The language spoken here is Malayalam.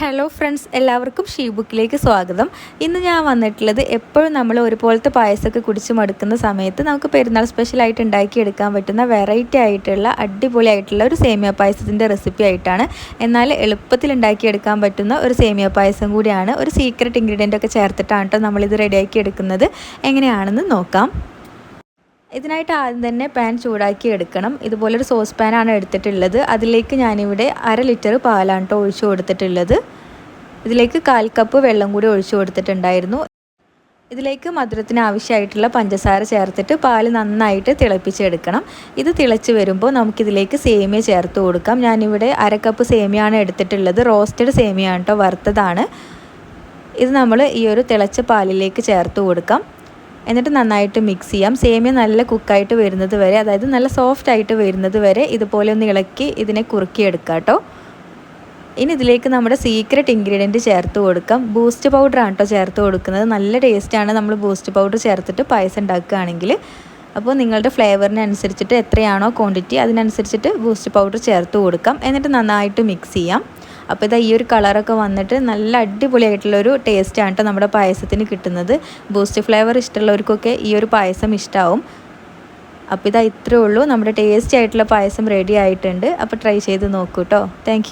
ഹലോ ഫ്രണ്ട്സ് എല്ലാവർക്കും ഷീ ബുക്കിലേക്ക് സ്വാഗതം. ഇന്ന് ഞാൻ വന്നിട്ടുള്ളത് എപ്പോഴും നമ്മൾ ഒരുപോലത്തെ പായസമൊക്കെ കുടിച്ച് മടുക്കുന്ന സമയത്ത് നമുക്ക് പെരുന്നാൾ സ്പെഷ്യലായിട്ട് ഉണ്ടാക്കിയെടുക്കാൻ പറ്റുന്ന വെറൈറ്റി ആയിട്ടുള്ള അടിപൊളിയായിട്ടുള്ള ഒരു സേമിയ പായസത്തിന്റെ റെസിപ്പി ആയിട്ടാണ്. എന്നാൽ എളുപ്പത്തിൽ ഉണ്ടാക്കിയെടുക്കാൻ പറ്റുന്ന ഒരു സേമിയ പായസം കൂടിയാണ്. ഒരു സീക്രട്ട് ഇൻഗ്രീഡിയന്റ് ഒക്കെ ചേർത്തിട്ടാണ് കേട്ടോ നമ്മളിത് റെഡിയാക്കി എടുക്കുന്നത്. എങ്ങനെയാണെന്ന് നോക്കാം. ഇതിനായിട്ട് ആദ്യം തന്നെ പാൻ ചൂടാക്കി എടുക്കണം. ഇതുപോലൊരു സോസ് പാനാണ് എടുത്തിട്ടുള്ളത്. അതിലേക്ക് ഞാനിവിടെ അര ലിറ്റർ പാലാണ് കേട്ടോ ഒഴിച്ചു കൊടുത്തിട്ടുള്ളത്. ഇതിലേക്ക് കാൽ കപ്പ് വെള്ളം കൂടി ഒഴിച്ചു കൊടുത്തിട്ടുണ്ടായിരുന്നു. ഇതിലേക്ക് മധുരത്തിന് ആവശ്യമായിട്ടുള്ള പഞ്ചസാര ചേർത്തിട്ട് പാൽ നന്നായിട്ട് തിളപ്പിച്ചെടുക്കണം. ഇത് തിളച്ച് വരുമ്പോൾ നമുക്കിതിലേക്ക് സേമിയ ചേർത്ത് കൊടുക്കാം. ഞാനിവിടെ അര കപ്പ് സേമിയാണ് എടുത്തിട്ടുള്ളത്. റോസ്റ്റഡ് സേമിയാണ് കേട്ടോ വറുത്തതാണ്. ഇത് നമ്മൾ ഈ ഒരു തിളച്ച പാലിലേക്ക് ചേർത്ത് കൊടുക്കാം. എന്നിട്ട് നന്നായിട്ട് മിക്സ് ചെയ്യാം. സേമിയ നല്ല കുക്കായിട്ട് വരുന്നത് വരെ അതായത് നല്ല സോഫ്റ്റ് ആയിട്ട് വരുന്നത് വരെ ഇതുപോലെ ഒന്ന് ഇളക്കി ഇതിനെ കുറുക്കിയെടുക്കാം കേട്ടോ. ഇനി ഇതിലേക്ക് നമ്മുടെ സീക്രട്ട് ഇൻഗ്രീഡിയന്റ് ചേർത്ത് കൊടുക്കാം. ബൂസ്റ്റ് ആണ് കേട്ടോ ചേർത്ത് കൊടുക്കുന്നത്. നല്ല ടേസ്റ്റാണ് നമ്മൾ ബൂസ്റ്റ് പൗഡർ ചേർത്തിട്ട് പായസം ഉണ്ടാക്കുകയാണെങ്കിൽ. അപ്പോൾ നിങ്ങളുടെ ഫ്ലേവറിനനുസരിച്ചിട്ട് എത്രയാണോ ക്വാണ്ടിറ്റി അതിനനുസരിച്ചിട്ട് ബൂസ്റ്റ് പൗഡർ ചേർത്ത് കൊടുക്കാം. എന്നിട്ട് നന്നായിട്ട് മിക്സ് ചെയ്യാം. അപ്പോൾ ഇതാ ഈ ഒരു കളറൊക്കെ വന്നിട്ട് നല്ല അടിപൊളിയായിട്ടുള്ളൊരു ടേസ്റ്റാണ് കേട്ടോ നമ്മുടെ പായസത്തിന് കിട്ടുന്നത്. ബൂസ്റ്റ് ഫ്ലേവർ ഇഷ്ടമുള്ളവർക്കൊക്കെ ഈ ഒരു പായസം ഇഷ്ടമാവും അപ്പോൾ ഇതാ ഇത്രയേ ഉള്ളൂ. നമ്മുടെ ടേസ്റ്റി ആയിട്ടുള്ള പായസം റെഡി ആയിട്ടുണ്ട്. അപ്പോൾ ട്രൈ ചെയ്ത് നോക്കൂ കേട്ടോ താങ്ക്